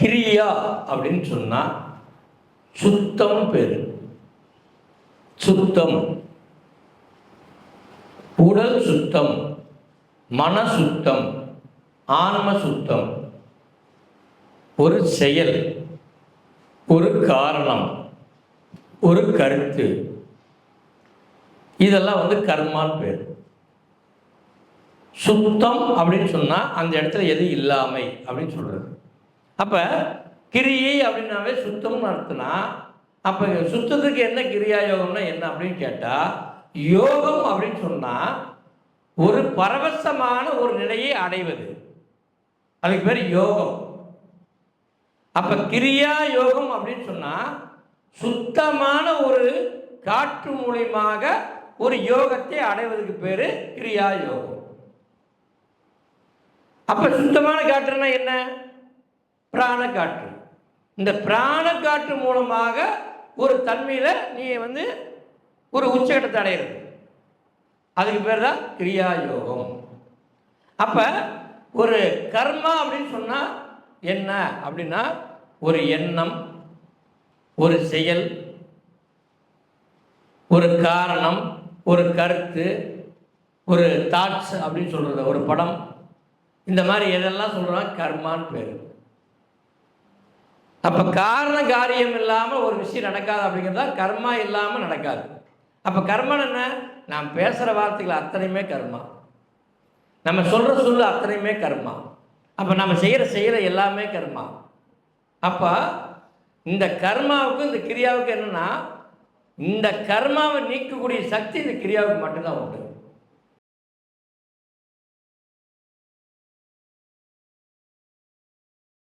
கிரியா அப்படின்னு சொன்னால் சுத்தம் பேர். சுத்தம். உடல் சுத்தம் மன சுத்தம் ஆன்ம சுத்தம். ஒரு செயல் ஒரு காரணம் ஒரு கருத்து. இதெல்லாம் வந்து கர்மான்னு பேர். சுத்தம் அப்படின்னு சொன்னால் அந்த இடத்துல எது இல்லாமை அப்படின்னு சொல்கிறது அப்போ கிரியை அப்படின்னாவே சுத்தம்னு அர்த்தம்னா அப்போ சுத்தத்துக்கு என்ன கிரியா யோகம்னா என்ன அப்படின்னு கேட்டால் யோகம் அப்படின்னு சொன்னால் ஒரு பரவசமான ஒரு நிலையை அடைவது. அதுக்கு பேர் யோகம். அப்போ கிரியா யோகம் அப்படின்னு சொன்னால் சுத்தமான ஒரு காற்று மூலியமாக ஒரு யோகத்தை அடைவதற்கு பேர் கிரியா யோகம். அப்போ சுத்தமான காற்றுனா என்ன? பிராண காற்று இந்த பிராண காற்று மூலமாக ஒரு தன்மையில் நீ வந்து ஒரு உச்சகட்டத்தை அடையிறது. அதுக்கு பேர் தான் கிரியா யோகம் அப்போ ஒரு கர்மா அப்படின்னு சொன்னால் என்ன? அப்படின்னா ஒரு எண்ணம் ஒரு செயல் ஒரு காரணம் ஒரு கருத்து ஒரு தாட்ஸ் அப்படின்னு சொல்கிறது ஒரு படம். இந்த மாதிரி எதெல்லாம் சொல்றாங்க கர்மான்னு பேர். அப்போ காரண காரியம் இல்லாமல் ஒரு விஷயம் நடக்காது அப்படிங்கிறதா கர்மா இல்லாமல் நடக்காது. அப்போ கர்மன் என்ன? நாம் பேசுகிற வார்த்தைகள் அத்தனையுமே கர்மா. நம்ம சொல்கிற சொல்லு அத்தனையுமே கர்மா. அப்போ நம்ம செய்கிற செய்கிற எல்லாமே கர்மா. அப்போ இந்த கர்மாவுக்கும் இந்த கிரியாவுக்கும் என்னன்னா இந்த கர்மாவை நீக்கக்கூடிய சக்தி இந்த கிரியாவுக்கு மட்டும்தான் உண்டு.